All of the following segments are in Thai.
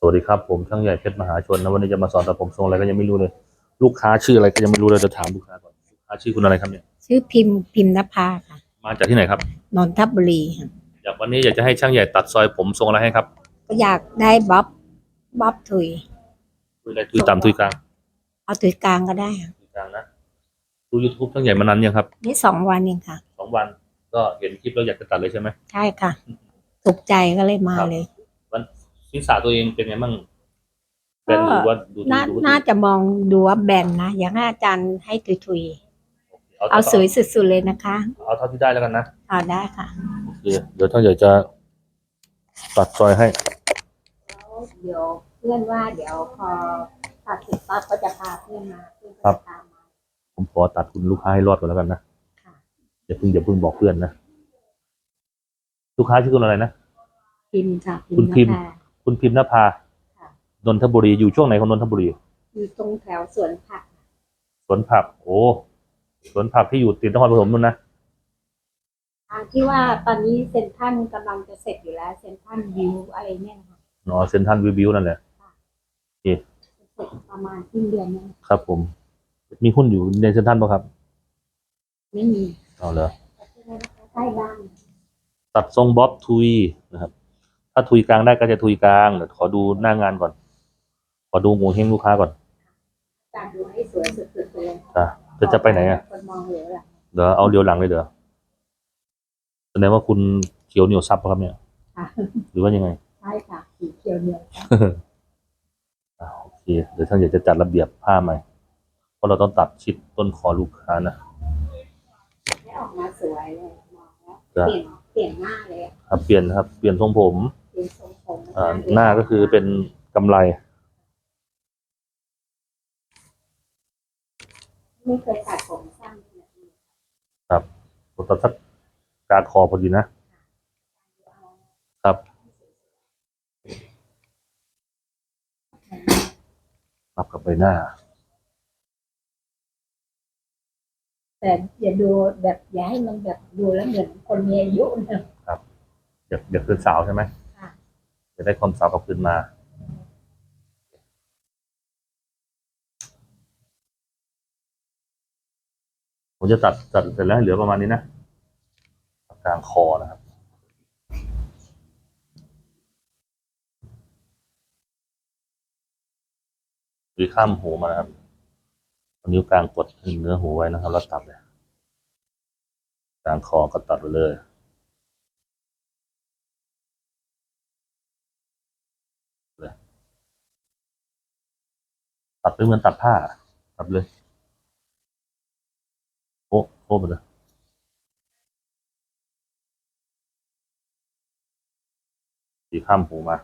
สวัสดีครับผมช่างใหญ่เพชรมหาชนนะวันนี้จะมาสอนตัดผมทรงอะไรก็ยังไม่รู้เลย ลูกค้าชื่ออะไรก็ยังไม่รู้เลยจะถามลูกค้าก่อนลูกค้าชื่อคุณอะไรครับเนี่ยชื่อพิมพ์พิมพ์นภาค่ะมาจากที่ไหนครับนนทบุรีค่ะอยากวันนี้อยากจะให้ช่างใหญ่ตัดซอยผมทรงอะไรให้ครับก็อยากได้บ๊อบบ๊อบถุยทุยอะไรทุยต่ำทุยกลางเอาถุยกลางก็ได้ค่ะทุยกลางนะดูยูทูบช่างใหญ่มานานยังครับนี่สองวันเองค่ะสองวันก็เห็นคลิปแล้วอยากจะตัดเลยใช่ไหมใช่ค่ะถูกใจก็เลยมาครับเลยวัน ศีรษะตัวเองเป็นไงบ้างแบนหรือว่าดูน่าดูดูน่าจะมองดูว่าแบนนะอยากให้อาจารย์ให้ถุยๆเอาเอาสวยสุดๆเลยนะคะ เอาเท่าที่ได้แล้วกันนะเอาได้ค่ะโอเคเดี๋ยวช่างใหญ่จะตัดซอยให้เดี๋ยวเพื่อนว่าเดี๋ยวพอตัดเสร็จปั๊บก็จะพาเพื่อนมาเพื่อนก็ครับจะตามมาผมขอตัดคุณลูกค้าให้รอดก่อนแล้วกันนะค่ะอย่าเพิ่งอย่าเพิ่งบอกเพื่อนนะลูกค้าชื่อคุณอะไรนะพิมพ์ค่ะคุณพิมพ์นภา คุณพิมพ์นภาค่ะนนทบุรีอยู่ช่วงไหนของนนทบุรี อยู่ตรงแถวสวนผัก สวนผัก โอ้สวนผักที่อยู่ติดนครปฐมนู่นนะอ่าที่ว่าตอนนี้เซ็นทรัลกำลังจะเสร็จอยู่แล้ว เซ็นทรัลวิวอะไรเนี่ยนะคะอ๋อเซนทันวิวิวนั่นแหละเสร็จประมาณครึ่งเดือนเนี้ครับผม มีหุ้นอยู่ในเซนทันป่ะครับ ไม่มีเอาเหรอใกล้บ้านตัดทรงบ๊อบทุยนะครับ ถ้าทุยกลางได้ก็จะทุยกลางเดี๋ยวขอดูหน้างานก่อน ขอดูงูเฮงลูกค้าก่อนจัดดูให้สวยสุดๆไปเลยจ้ะจะจะไปไหนอะคนมองเหลือละเดี๋ยวเอาเดียวหลังเลยเดี๋ยวแสดงว่าคุณเขียวเหนียวซับปะครับเนี่ยค่ะหรือว่ายังไงใช่ค่ะสีเขียวเหนียวอ่าโอเคเดี๋ยวท่านอยากจะจัดระเบียบผ้าใหม่เพราะเราต้องตัดชิดต้นคอลูกค้านะให้ออกมาสวยเลยมองแล้วจ้ะเปลี่ยนเปลี่ยนหน้าเลยอะครับเปลี่ยนครับ เปลี่ยนทรงผม เปลี่ยนทรงผมอ่าหน้าก็คือเป็นกำไร ไม่เคยตัดผมสั้นเลยผมตัดสักกลางคอพอดีนะ ครับ รับกับใบหน้า แต่อย่าดูแบบอย่าให้มันแบบดูแล้วเหมือนคนมีอายุนะ อยากอยากเป็นสาวใช่ไหมค่ะ จะได้ความสาวกลับคืนมา ผมจะตัดตัดเสร็จแล้วให้เหลือประมาณนี้นะกลางคอนะครับหรือข้ามหูมาครับเอานิ้วกลางกดเนื้อหูไว้นะครับแล้วตัดเลยกลางคอก็ตัดไปเลย ตัดไปเหมือนตัดผ้า ตัดเลยโอ้โอ้ไปเลยสีข้ามหูมา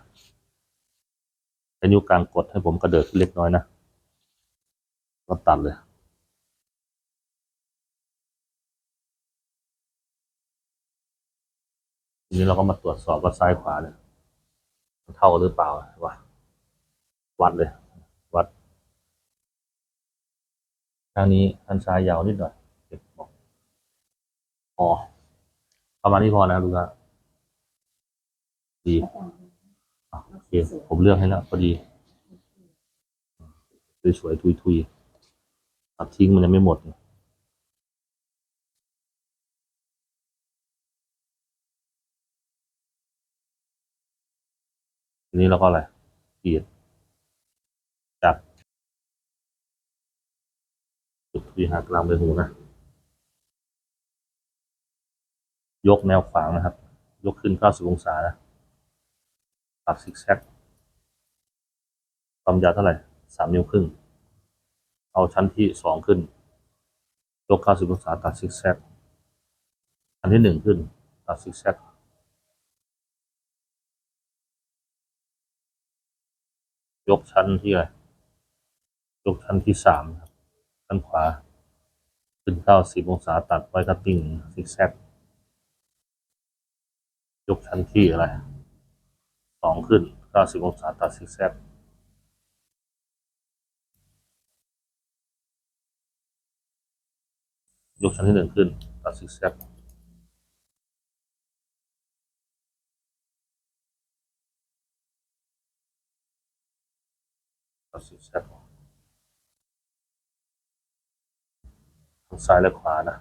ใช้นิ้วกลางกดให้ผมกระเดิดขึ้นเล็กน้อยนะก็ตัดเลยทีนี้เราก็มาตรวจสอบว่าซ้ายขวาเนี่ยเท่าหรือเปล่าวะวัดเลย วัด ทางนี้อันซ้ายยาวนิดหน่อยเก็บบอกพอประมาณนี้พอนะลูกค้าดีโอเคผมเลือกให้แล้วพอดีสวยๆทุยๆตัดทิ้งมันยังไม่หมดทีนี้เราก็อะไรเปลี่ยนจาก จุดที่หักกลางใบหูนะยกแนวขวางนะครับ ยกขึ้น 90 องศานะตัดซิกแซกความยาวเท่าไหร่ 3 นิ้วครึ่ง เอาชั้นที่ 2 ขึ้น ยก 90 องศาตัดซิกแซกอันที่ 1 ขึ้น ตัดซิกแซกยกชั้นที่อะไรยกชั้นที่สามครับ ชั้นขวา ขึ้นเก้าสิบองศาตัดไว้คัตติ้งซิกแซกยกชั้นที่อะไรสองขึ้นเก้าสิบองศาตัดซิกแซกยกชั้นที่หนึ่งขึ้นตัดซิกแซก ทั้ง ซ้ายและขวานะ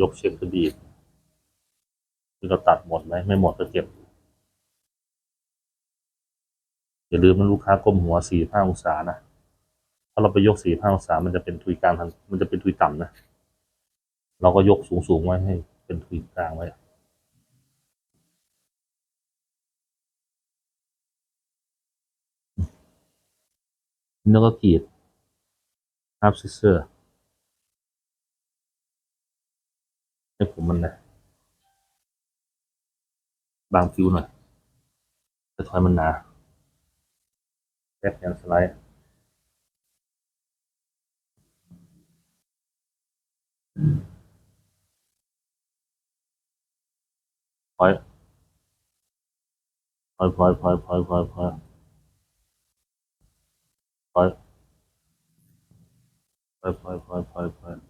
ยกเช็คคือบีบที่เราตัดหมดไหมไม่หมดก็เก็บอย่าลืมนะลูกค้าก้มหัวสี่ห้าองศานะถ้าเราไปยกสี่ห้าองศามันจะเป็นทุยกลางทางมันจะเป็นทุยต่ำนะเราก็ยกสูงสูงๆไว้ให้ เป็นทุยกลางไว้แล้วก็กรีดฮับซิเซอร์ ให้ผมมันนะบางฟิวหน่อยจะทอยมันหนาแบ็คแอนสไลด์พอยพอยพอยพอยพอยพอยพอยพอยพอยพอยพอยพอย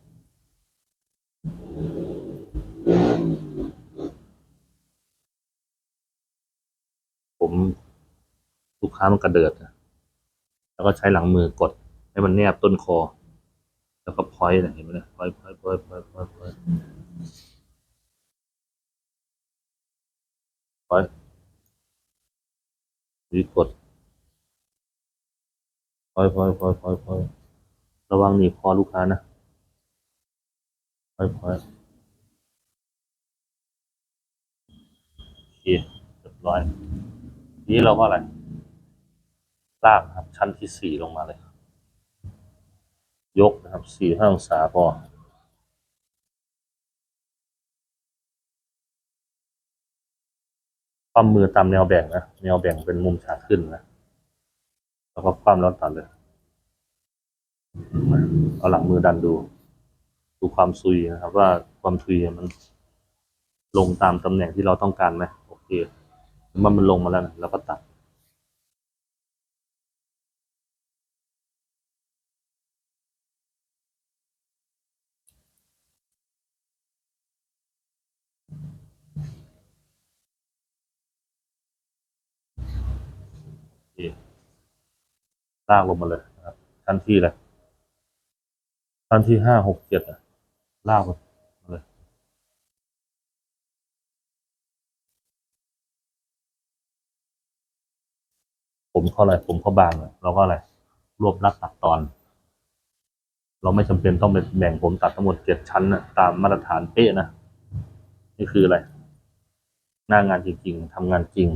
ผมลูกค้ามันกระเดิด แล้วก็ใช้หลังมือกด ให้มันแนบต้นคอ แล้วก็พอยต์นะเห็นไหมเนี่ยพอยพอยพอยพอยพอยพอยพอยหรือกดพอยพอยพอยพอยพอยระวังหนีบคอลูกค้านะ พอยพอยโอเคเรียบร้อยทีนี้เราก็อะไร ลากครับ ชั้นที่สี่ลงมาเลย ยกนะครับสี่ห้าองศาพอความมือตามแนวแบ่งนะ แนวแบ่งเป็นมุมฉากขึ้นนะ แล้วก็ความแล้วตัดเลย เอาหลังมือดันดู ดูความซุยนะครับ ว่าความซุยมันลงตามตำแหน่งที่เราต้องการไหมโอเคมันมันลงมาแล้วนะแล้วก็ตัดลากลงมาเลยครับชั้นที่เลยชั้นที่ห้าหกเจ็ดอะ ลากมาเลยผมเข้าอะไรผมเข้าบางเลยเราก็อะไร รวบรัดตัดตอน เราไม่จำเป็นต้องไปแบ่งผมตัดทั้งหมดเจ็ดชั้นนะตามมาตรฐานเป๊ะนะนี่คืออะไร หน้างานจริงๆทำงานจริง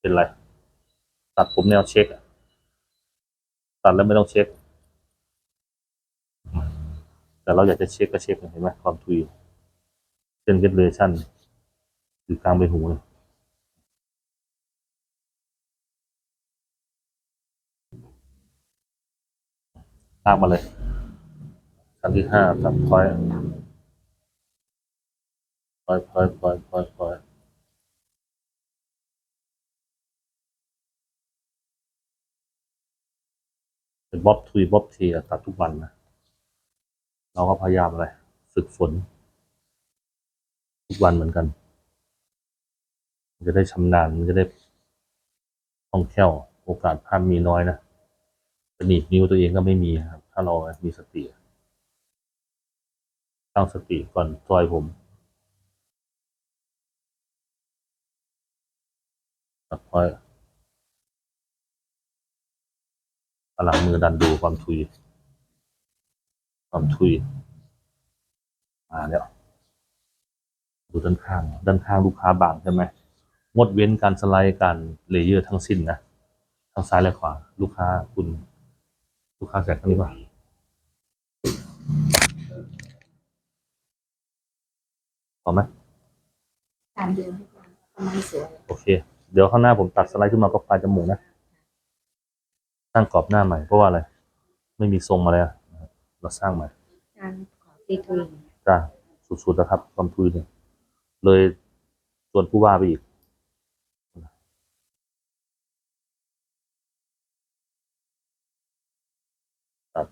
เป็นไร ตัดผมแนวเช็ค ตัดแล้วไม่ต้องเช็ค แต่เราอยากจะเช็คก็เช็คเห็นไหมความทุยเส้นเกตเลชั่นอยู่กลางใบหูเลยลากมาเลยชั้นที่ห้าตัดพอยพอยพอยพอยพอยพอยเป็นบ๊อบทุยบ๊อบเทียตัดทุกวันนะ เราก็พยายามอะไรฝึกฝน ทุกวันเหมือนกัน มันจะได้ชำนาญ มันจะได้คล่องแคล่ว โอกาสพลาดมีน้อยนะจะหนีบนิ้วตัวเองก็ไม่มีครับ ถ้าเรามีสติตั้งสติก่อนซอยผมตัดพอยเอาหลังมือดันดูความทุย ความทุยมาแล้วดูด้านข้าง ด้านข้างลูกค้าบางใช่ไหมงดเว้นการสไลด์การเลเยอร์ทั้งสิ้นนะทั้งซ้ายและขวา ลูกค้าคุณ ลูกค้าแสกข้างนี้ป่ะพอไหมตามเดิมให้ความกำลังสวยโอเค เดี๋ยวข้างหน้าผมตัดสไลด์ขึ้นมาก็ปลายจมูกนะสร้างกรอบหน้าใหม่เพราะว่าอะไร ไม่มีทรงมาแล้วนะครับ เราสร้างใหม่การขอตีทุยจ้าสุดๆนะครับความทุยเนี่ยเลยชวนผู้ว่าไปอีกครับ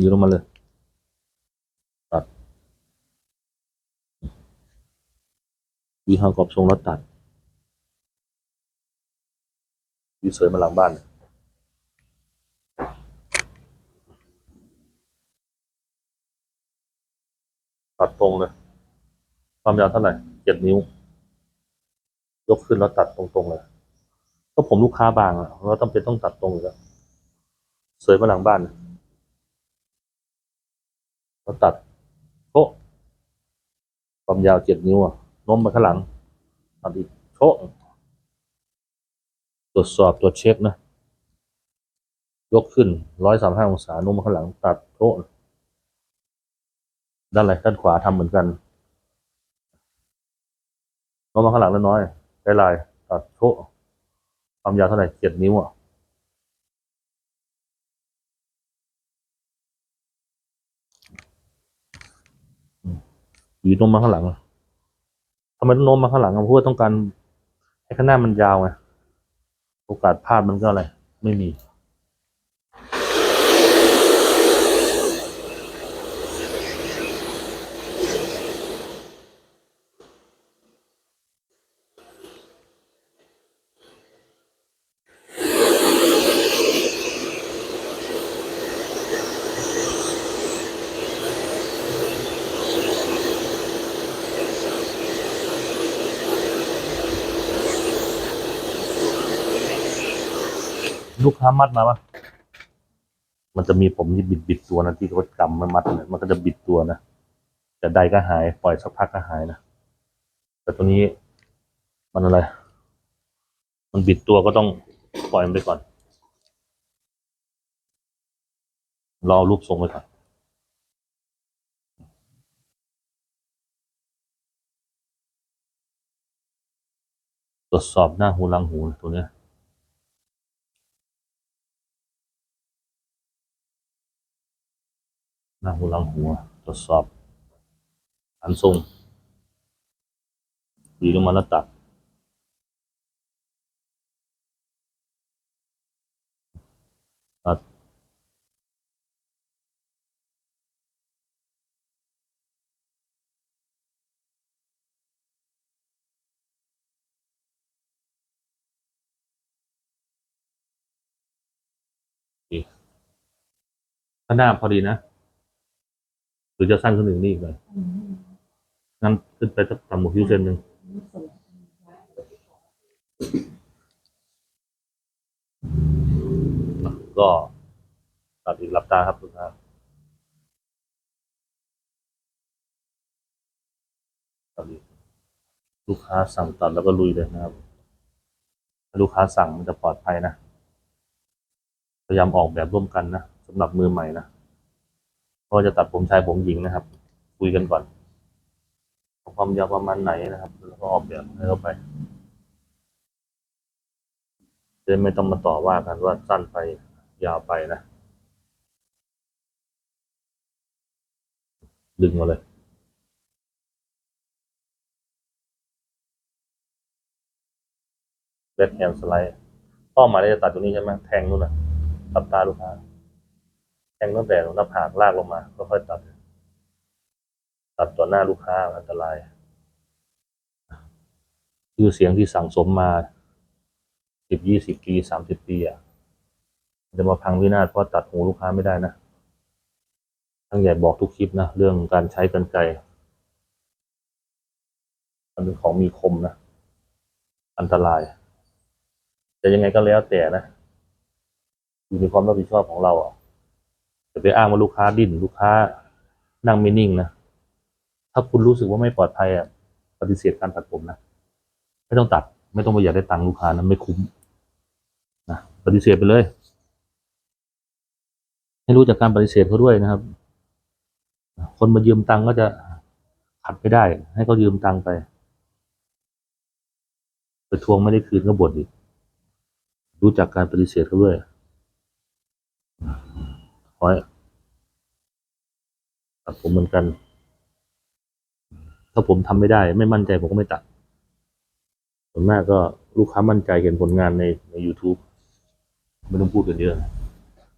ยืนลงมาเลยตัด วีหากอบทรงแล้วตัดวีเสยมาหลังบ้าน ตัดตรงเลย ความยาวเท่าไหร่เจ็ดนิ้ว ยกขึ้นแล้วตัดตรงๆเลย ก็ผมลูกค้าบางอะเราต้องเป็นต้องตัดตรงอยู่แล้วเสยมาหลังบ้านแล้วตัดโชะความยาวเจ็ดนิ้วอะ โน้มมาข้างหลังตัดอีกโชะตรวจสอบตรวจเช็คนะ ยกขึ้นร้อยสามห้าองศาโน้มมาข้างหลังตัดโชะด้านไหนด้านขวาทำเหมือนกันโน้มมาข้างหลังแล้วน้อยได้ลายตัดโชะความยาวเท่าไหร่เจ็ดนิ้วอะอืมหวีโน้มาข้างหลังอะำไมต้องโน้มมาข้างหลังเพราะว่าต้องการให้ข้างหน้ามันยาวไงโอกาสพลาดมันก็อะไร ไม่มี ลูกค้ามัดมาปะมันจะมีผมที่บิดบิดๆตัวนะที่เขาจำมันมัดเนี่ยมันก็จะบิดตัวนะแต่ใดก็หายปล่อยสักพักก็หายนะแต่ตัวนี้มันอะไร มันบิดตัวก็ต้องปล่อยมันไปก่อน รอรูปทรงไปก่อนตรวจสอบหน้าหูลังหูตัวเนี้ย หน้าหูหลังหัวตรวจสอบอันทรงดีลงมาแล้วตัดตัดข้างหน้าพอดีนะ หรือจะสั้นขึ้นหนึ่งนี่อีกเลยอืมงั้นขึ้นไปสักต่ำหมวคิ้วเซนหนึ่งก็ตัดอีกหลับตาครับลูกค้าตัดอีกลูกค้าสั่งตัดแล้วก็ลุยเลยนะครับถ้าลูกค้าสั่งมันจะปลอดภัยนะ พยายามออกแบบร่วมกันนะสำหรับมือใหม่นะ เพราะว่าจะตัดผมชายผมหญิงนะครับ คุยกันก่อน ความยาวประมาณไหนนะครับ แล้วก็ออกแบบให้เข้าไปจะไม่ต้องมาต่อว่ากันว่าสั้นไปยาวไปนะ ดึงมาเลยแบ็คแฮมสไลด์เป้าหมายเราจะตัดตรงนี้ใช่ไหมแทงนู่นนะตับตาลูกค้า งตั้งแต่หน้าผากลากลงมาค่อยๆตัด ตัดต่อหน้าลูกค้าอันตรายชื่อเสียงที่สั่งสมมาสิบยี่สิบปีสามสิบปีอะจะมาพังวินาศเพราะตัดหูลูกค้าไม่ได้นะทั้งใหญ่บอกทุกคลิปนะ เรื่องการใช้กันไกมันเป็นของมีคมนะ อันตราย แต่ยังไงก็แล้วแต่นะ อยู่ในความรับผิดชอบของเราอะ ไปอ้างว่าลูกค้าดิ้นลูกค้านั่งไม่นิ่งนะถ้าคุณรู้สึกว่าไม่ปลอดภัยอะปฏิเสธการตัดผมนะไม่ต้องตัด ไม่ต้องไปอยากได้ตังค์ลูกค้านะไม่คุ้มนะปฏิเสธไปเลย ให้รู้จากการปฏิเสธเขาด้วยนะครับ คนมายืมตังค์ก็จะขัดไม่ได้ ให้เขายืมตังค์ไปไปทวงไม่ได้คืนก็บ่นอีกรู้จักการปฏิเสธเขาด้วย ไว้ตัดผมเหมือนกัน ถ้าผมทำไม่ได้ ไม่มั่นใจผมก็ไม่ตัด ส่วนมากก็ลูกค้ามั่นใจเห็นผลงานในในยูทูบไม่ต้องพูดกันเยอะ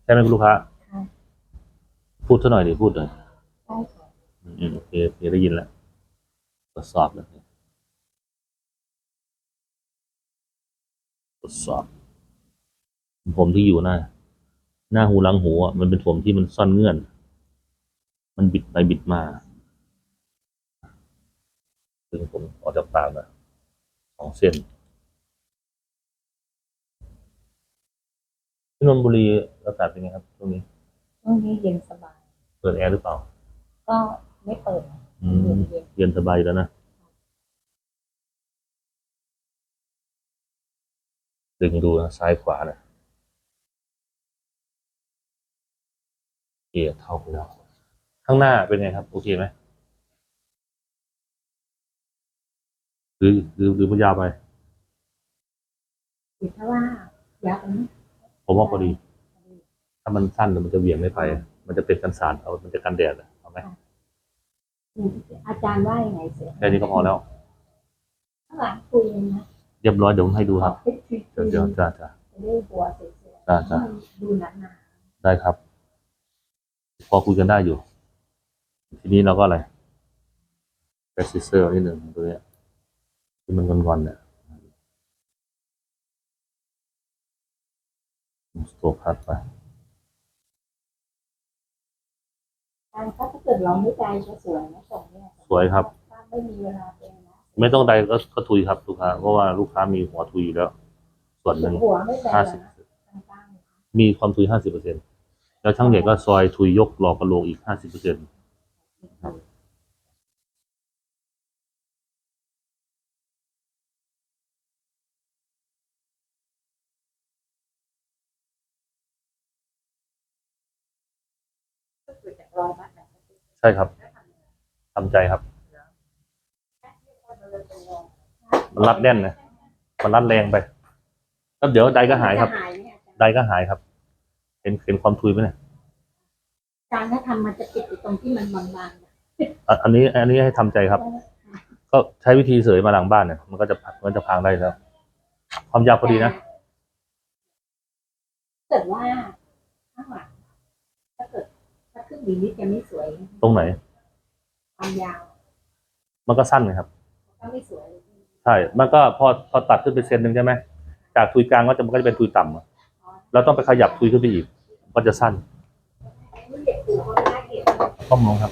ใช่ไหมลูกค้า พูดเท่าหน่อยดิพูดหน่อยโอเคโอเคได้ยินแล้วตรวจสอบแล้วทดสอบ ผมที่อยู่หน้า หน้าหูหลังหูอะมันเป็นผมที่มันซ่อนเงื่อน มันบิดไปบิดมาดึงผมออกจากปากนะสองเส้นที่นนทบุรีอากาศเป็นไงครับช่วงนี้ช่วงนี้เย็นสบาย เปิดแอร์หรือเปล่า ก็ไม่เปิดนะอืเย็มนเย็นเย็นสบายอยู่แล้วนะดึงดูนะซ้ายขวานะ เอียเท่ากันแล้วข้างหน้าเป็นไงครับ โอเคไหมหรือหรือหรือมันยาวไปคือถ้าว่ายาวกว่านี้ผมว่าพอดี ถ้ามันสั้นเดี๋ยวมันจะเหวี่ยงไม่ไป มันจะเป็นกันสารเอา มันจะกันแดดอะเอาไหมอาจารย์ว่ายังไงเสร็จแค่นี้ก็พอแล้วข้างหลังคุยเลยนะเรียบร้อยเดี๋ยวผมให้ดูครับขอคลิปเดี๋ยวเดี๋ยวจ้าจ้าจะได้บัวสวยๆจ้าจ้าให้ดูหนาได้ครับ พอคุยกันได้อยู่ ทีนี้เราก็อะไรแปซิเซอร์นิดหนึ่งตัวเนี้ยที่มันงอนๆเนี่ยสโตพัดไปๆการถ้าเกิดเราไม่ใจจะสวยนะส่งเนี่ยสวยครับถ้าไม่มีเวลาเป็นนะไม่ต้องใดก็ก็ทุยครับลูกค้าเพราะว่าลูกค้ามีหัวทุยอยู่แล้ว ส่วนหนึ่งหัวไม่ใจห้าเหรสิอบนะกลางๆมีความทุยห้าสิบเปอร์เซ็น แล้วช่างเด็กก็ซอยทุยยกหลอกกระโหลกอีกห้าสิบเปอร์เซ็นก็คือจากรอยมัดแบบนี้ใช่ครับทำใจครับ มันรัดแน่นนะมันรัดแรงไปแล้วเดี๋ยวใดก็หายครับจะหายไหมอาจารย์ใดก็หายครับ เห็นเห็นความทุยไหมเนี่ยการถ้าทำมันจะติดอยู่ตรงที่มันบางๆเนี่ยอะอันนี้ อันนี้ให้ทำใจครับ ก็ใช้วิธีเสยมาหลังบ้านเนี่ย มันก็จะมันจะพังได้แล้ว ความยาวพอดีนะ ถ้าเกิดว่าข้างหลังถ้าเกิดถ้าขึ้นดีนิดจะไม่สวยตรงไหน ความยาวมันก็สั้นไงครับ ก็ไม่สวยใช่ มันก็พอพอตัดขึ้นไปเซนหนึ่งใช่ไหม จากทุยกลางก็จะมันก็จะเป็นทุยต่ำอะเราต้องไปขยับทุยขึ้นไปอีก ก็จะสั้นนี่เด็กปู่เขาไม่ได้เห็นต้องลงครับ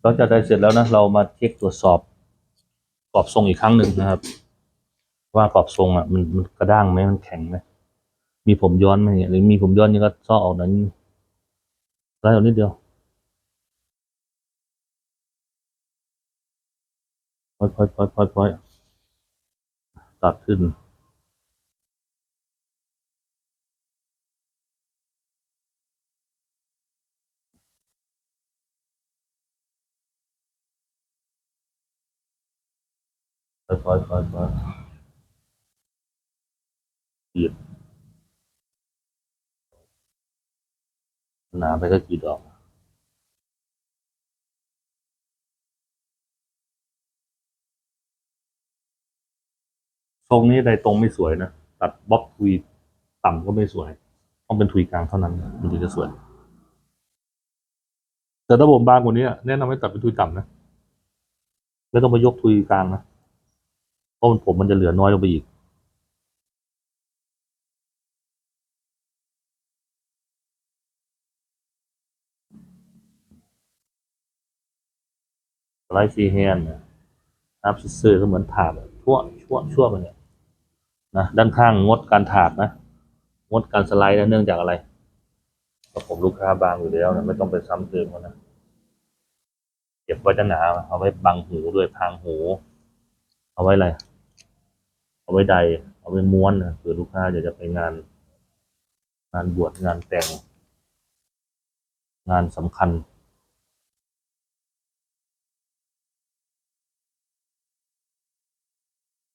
หลังจากได้เสร็จแล้วนะ เรามาเช็คตรวจสอบกรอบทรงอีกครั้งหนึ่งนะครับ ว่ากรอบทรงอะมันมันกระด้างไหมมันแข็งไหมมีผมย้อนไหมเนี่ยหรือมีผมย้อนนี่ก็ซ้อออกนั้นไล่ออกนิดเดียวพอยพอยพอยพอยพอยตัดขึ้น ค่อยๆค่อยๆค่อยๆกรีดหนาไปก็กรีดออกทรงนี้ใดตรงไม่สวยนะ ตัดบ๊อบทุยต่ำก็ไม่สวย ต้องเป็นทุยกลางเท่านั้นมันถึงจะสวย แต่ถ้าผมบางกว่านี้แนะนำให้ตัดเป็นทุยต่ำนะ ไม่ต้องไปยกทุยกลางนะ เพราะมันผมมันจะเหลือน้อยลงไปอีกไลฟ์ฟรีแฮนนะนับซื่อก็เหมือนถาดชั่วชั่วชั่วมันเนี่ยนะด้านข้างงดการถาดนะงดการสไลด์นะเนื่องจากอะไรเพราะผมลูกค้าบางอยู่แล้วนะไม่ต้องไปซ้ำเติมเขานะเก็บไว้จะหนาเอาไว้บังหูด้วยพางหู เอาไว้อะไร เอาไว้ใด เอาไว้ม้วนนะเผื่อลูกค้าอยากจะไปงาน งานบวชงานแต่ง งานสำคัญ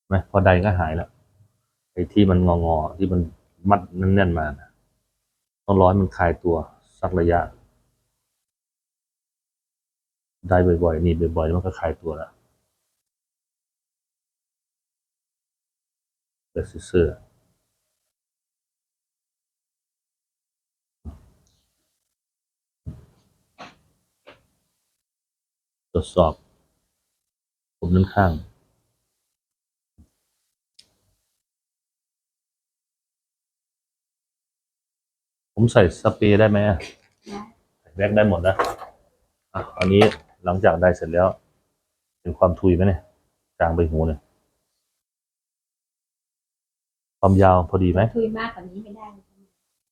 ไหมพอใดก็หายแล้วไอ้ที่มันงองอๆที่มันมัดแน่นๆมานะต้องร้อยมันคลายตัวสักระยะ ได้บ่อยๆ นี่บ่อยๆ มันก็คลายตัวแล้ว เสื้อเสื้อตรวจสอบผมด้านข้าง ผมใส่สเปรย์ได้ไหมอะแว็กได้หมดนะอะอันนี้หลังจากได้เสร็จแล้ว เป็นความทุยไหมเนี่ยจางไปหูเนี่ย ความยาวพอดีไหมทุยมากกว่านี้ไม่ได้ใช่ไหม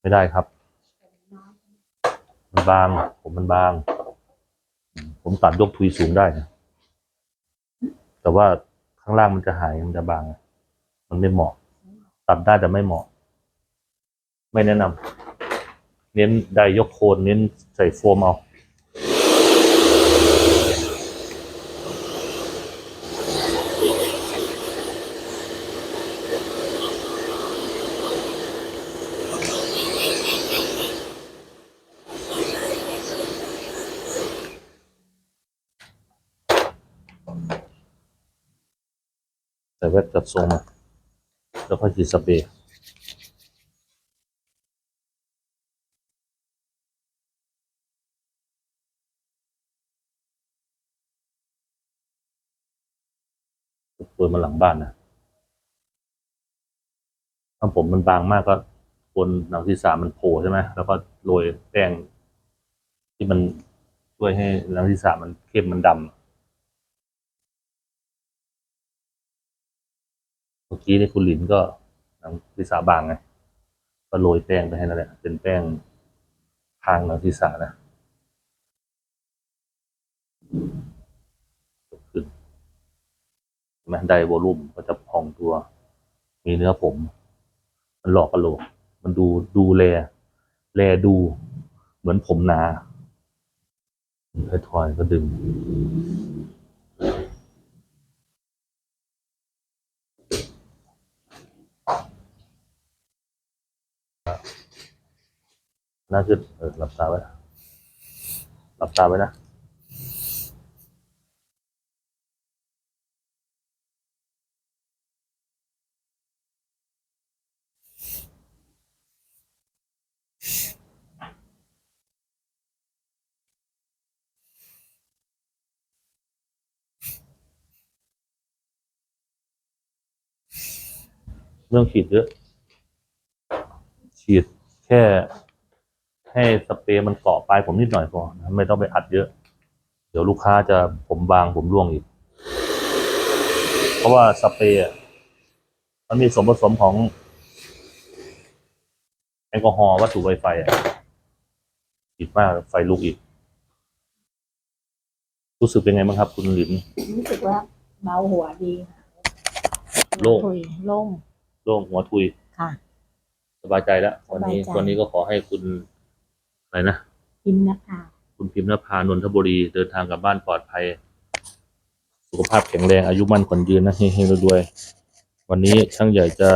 ไม่ได้ครับน้อยมันบาง ผมมันบาง ผมตัดยกทุยสูงได้นะแต่ว่าข้างล่างมันจะหายมันจะบาง มันไม่เหมาะ ตัดได้แต่ไม่เหมาะ ไม่แนะนำเน้นไดยกโคนเน้นใส่โฟมเอา แว่นจัดทรงมา แล้วก็ฉีดสเปรย์โรยมาหลังบ้านนะถ้าผมมันบางมากก็บนหนังศีรษะมันโผล่ใช่ไหมแล้วก็โรยแป้งที่มันช่วยให้หนังศีรษะมันเข้มมันดำ เมื่ อกี้นี่คุณหลินก็นังศีรษะบางไงก็โรยแป้งไปให้นั่นแหละเป็นแป้งทางนังศีรษะนะขึ้นเห็นไหมได้วอลลุ่มก็จะพองตัว มีเนื้อผม มันหลอกกระโหลก มันดูดูแล แลดู เหมือนผมหนาถอยๆก็ดึง หน้าขึ้นเออหลับตาไว้หลับตาไว้นะเรื่องฉีดเยอะ ฉีดแค่ ให้สเปรย์มันเกาะปลายผมนิดหน่อยพอนะไม่ต้องไปอัดเยอะ เดี๋ยวลูกค้าจะผมบางผมร่วงอีก เพราะว่าสเปรย์อะมันมีส่วนผสมของแอลกอฮอล์วัตถุไวไฟอะติดมากไฟลุกอีก รู้สึกเป็นไงบ้างครับ คุณหลินรู้สึกว่าเบาหัวดีค่ะโล่งคุยโล่งโล่งหัวทุยค่ะ สบายใจแล้ววันนี้สบายใจวันนี้ก็ขอให้คุณ อะไรนะพิมพ์นะคะคุณพิมพ์นภานนทบุรีเดินทางกลับบ้านปลอดภัย สุขภาพแข็งแรงอายุมั่นขวัญยืนนะเฮงๆรวยๆวันนี้ช่างใหญ่จะ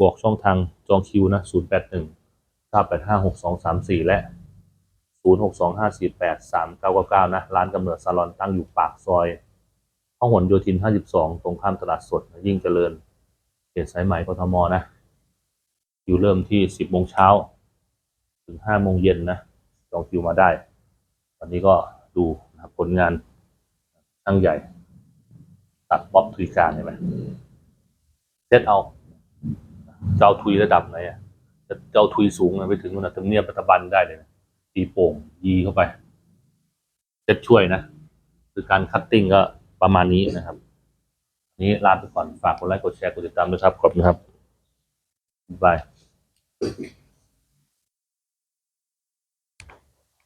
บอกช่องทางจองคิวนะ0 8 1 9 8 5 6 2 3 4และ0 6 2 5 4 8 3 9 9 9นะ ร้านกำเนิดซาลอนตั้งอยู่ปากซอยพหลโยธิน52ตรงข้ามตลาดสดยิ่งเจริญเขตสายไหมกทมนะคิวเริ่มที่10โมงเช้า ถึง5โมงเย็นนะจองคิวมาได้วันนี้ก็ดูนะครับผลงานช่างใหญ่ ตัดป๊อปทุยการเห็นไหมเซตเอา เจ้าทุยระดับไหนอะจะเจ้าทุยสูงไปถึงระดับทำเนียบรัฐบาลได้เลยนะตีโป่งยีเข้าไปเซตช่วยนะ คือการคัตติ้งก็ประมาณนี้นะครับ นี้ลาไปก่อนฝากกดไลค์กดแชร์กดติดตามด้วยครับขอบคุณครับบายบาย